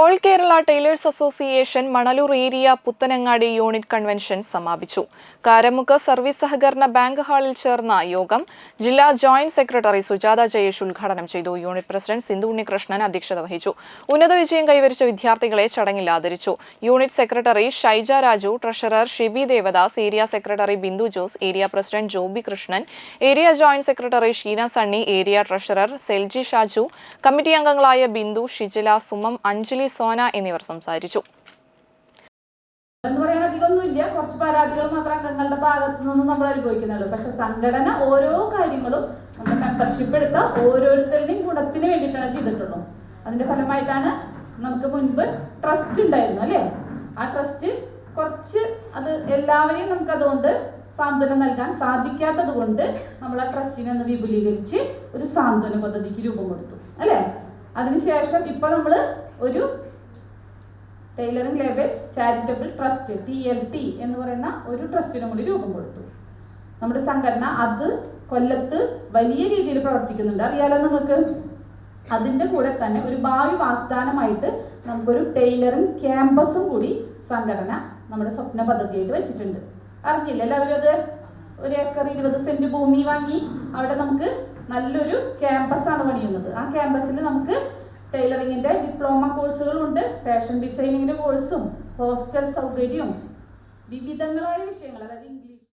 All Kerala tailors association Manalur area Puthenangadi unit convention സമാപിച്ചു. Karamukku service സഹകരണ bank ഹാളിൽ ചേർന്ന യോഗം ജില്ലാ ജോയിന്റ് സെക്രട്ടറി സുജാത ജയേഷ് ഉദ്ഘാടനം ചെയ്തു. യൂണിറ്റ് പ്രസിഡന്റ് സിന്ധു ഉണ്ണികൃഷ്ണൻ അധ്യക്ഷത വഹിച്ചു. ഉന്നത വിജയം കൈവരിച്ച വിദ്യാർത്ഥികളെ ചടങ്ങിൽ ആദരിച്ചു. Unit secretary Shaija Raju treasurer Shibi Devadas area secretary Bindu Jose area president Joby Krishnan area joint secretary Sheena Sunny area treasurer Selji Shaju committee അംഗങ്ങളായ ബിന്ദു ഷിജില സുമം അഞ്ജലി സോന എന്നിവർ സംസാരിച്ചു. എന്ന് പറയാൻ കുറച്ച് പരാതികൾ മാത്രം അംഗങ്ങളുടെ ഭാഗത്തു നിന്നും നമ്മൾ അനുഭവിക്കുന്നുള്ളൂ. പക്ഷെ സംഘടന ഓരോ കാര്യങ്ങളും നമ്മുടെ മെമ്പർഷിപ്പ് എടുത്ത ഓരോരുത്തരുടെയും ഗുണത്തിന് വേണ്ടിയിട്ടാണ് ചെയ്തിട്ടുള്ളൂ അതിന്റെ ഫലമായിട്ടാണ് നമുക്ക് മുൻപ് ട്രസ്റ്റ് ഉണ്ടായിരുന്നു അല്ലേ? ആ ട്രസ്റ്റ് കുറച്ച് അത് എല്ലാവരെയും നമുക്ക് അതുകൊണ്ട് സാന്ത്വനം നൽകാൻ സാധിക്കാത്തത് കൊണ്ട് നമ്മൾ ആ ട്രസ്റ്റിനെ ഒന്ന് വിപുലീകരിച്ച് ഒരു സാന്ത്വന പദ്ധതിക്ക് രൂപം കൊടുത്തു അല്ലേ? അതിനുശേഷം ഇപ്പൊ നമ്മൾ ഒരു tailoring labours charitable trust T L T എന്ന് പറയുന്ന ഒരു ട്രസ്റ്റിനും കൂടി രൂപം കൊടുത്തു. നമ്മുടെ സംഘടന അത് കൊല്ലത്ത് വലിയ രീതിയിൽ പ്രവർത്തിക്കുന്നുണ്ട്. അറിയാലോ നിങ്ങൾക്ക്? അതിന്റെ കൂടെ തന്നെ ഒരു ഭാവി വാഗ്ദാനമായിട്ട് നമുക്കൊരു ടൈലറിംഗ് ക്യാമ്പസും കൂടി സംഘടന നമ്മുടെ സ്വപ്ന പദ്ധതിയായിട്ട് വെച്ചിട്ടുണ്ട്. അറിഞ്ഞില്ല എല്ലാവരും അത്? ഒരു ഏക്കർ ഇരുപത് സെന്റ് ഭൂമി വാങ്ങി അവിടെ നമുക്ക് നല്ലൊരു ക്യാമ്പസാണ് പണിയുന്നത്. ആ ക്യാമ്പസിൽ നമുക്ക് ടൈലറിങ്ങിന്റെ ഡിപ്ലോമ കോഴ്സുകളുണ്ട് ഫാഷൻ ഡിസൈനിങ്ങിന്റെ കോഴ്സും ഹോസ്റ്റൽ സൗകര്യവും വിവിധങ്ങളായ വിഷയങ്ങൾ അതായത് ഇംഗ്ലീഷ്